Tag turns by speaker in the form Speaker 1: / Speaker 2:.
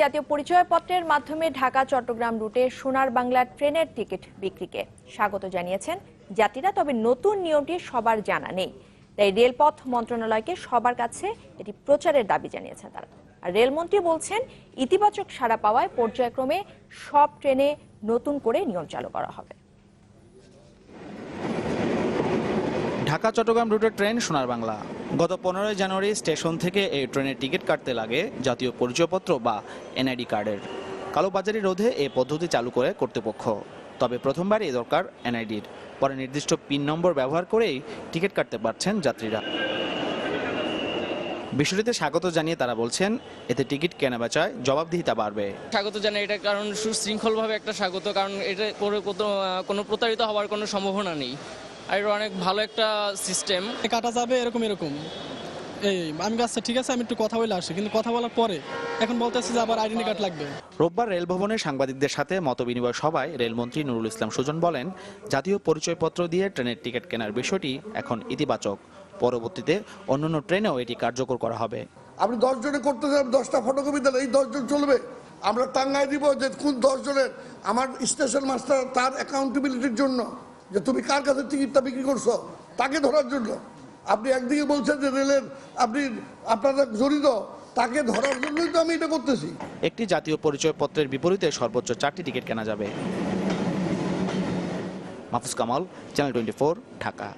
Speaker 1: জাতীয় পরিচয়পত্রের মাধ্যমে ঢাকা, চট্টগ্রাম রুটে সোনার বাংলা ট্রেনের টিকিট বিক্রিকে স্বাগত জানিয়েছেন যাত্রীরা, তবে নতুন নিয়মটি সবার জানা নেই। তাই রেলপথ মন্ত্রণালয়কে সবার কাছে এটি প্রচারের দাবি জানিয়েছেন তারা। আর রেলমন্ত্রী বলছেন, ইতিবাচক সাড়া পাওয়ায় পর্যায়ক্রমে সব ট্রেনে নতুন করে নিয়ম চালু করা হবে।
Speaker 2: ঢাকা, চট্টগ্রাম রুটের ট্রেন সোনার বাংলা। গত পনেরোই জানুয়ারি স্টেশন থেকে এই ট্রেনের টিকিট কাটতে লাগে জাতীয় পরিচয়পত্র বা এনআইডি কার্ডের। কালোবাজারি রোধে এই পদ্ধতি চালু করে কর্তৃপক্ষ। তবে প্রথমবার এই দরকার এনআইডির। পরে নির্দিষ্ট পিন নম্বর ব্যবহার করেই টিকিট কাটতে পারছেন যাত্রীরা। বিষয়টিতে স্বাগত জানিয়ে তারা বলছেন, এতে টিকিট কেনাবেচায় জবাবদিহিতা বাড়বে।
Speaker 3: স্বাগত জানাই, এটা কারণ সুশৃঙ্খলভাবে একটা স্বাগত, কারণ এটা কোনো প্রতারিত হওয়ার কোনো সম্ভাবনা নেই। আর এটা অনেক ভালো একটা সিস্টেম
Speaker 4: কাটা যাবে এরকম এরকম। এই আমি আচ্ছা ঠিক আছে আমি একটু কথা বলে আসি কিন্তু কথা বলার পরে এখন বলতেছি যে আবার আইডেন্টি কার্ড লাগবে।
Speaker 2: রোববার রেলভবনে সাংবাদিকদের সাথে মতবিনিময় সভায় রেলমন্ত্রী নুরুল ইসলাম সুজন বলেন জাতীয় পরিচয়পত্র দিয়ে ট্রেনের টিকিট কেনার বিষয়টি এখন ইতিবাচক। পরবর্তীতে অন্যান্য ট্রেনেও এটি কার্যকর করা হবে।
Speaker 5: আপনি দশ জনে করতে চান দশটা ফটোকপি দেন এই দশজন চলবে। আমরা টাঙ্গায় দিব যে কোন দশ জনের আমার স্টেশন মাস্টার তার অ্যাকাউন্টেবিলিটির জন্য। যে তুমি কার কাছে টিকিটটা বিক্রি করছ? তাকে ধরার জন্য। আপনি একদিকে বলছেন যে রেলের আপনি আপনারা জড়িত, তাকে ধরার জন্যই তো আমি এটা করতেছি।
Speaker 2: একটি জাতীয় পরিচয়পত্রের বিপরীতে সর্বোচ্চ চারটি টিকিট কেনা যাবে। Mahfuz Kamal, channel twenty Dhaka.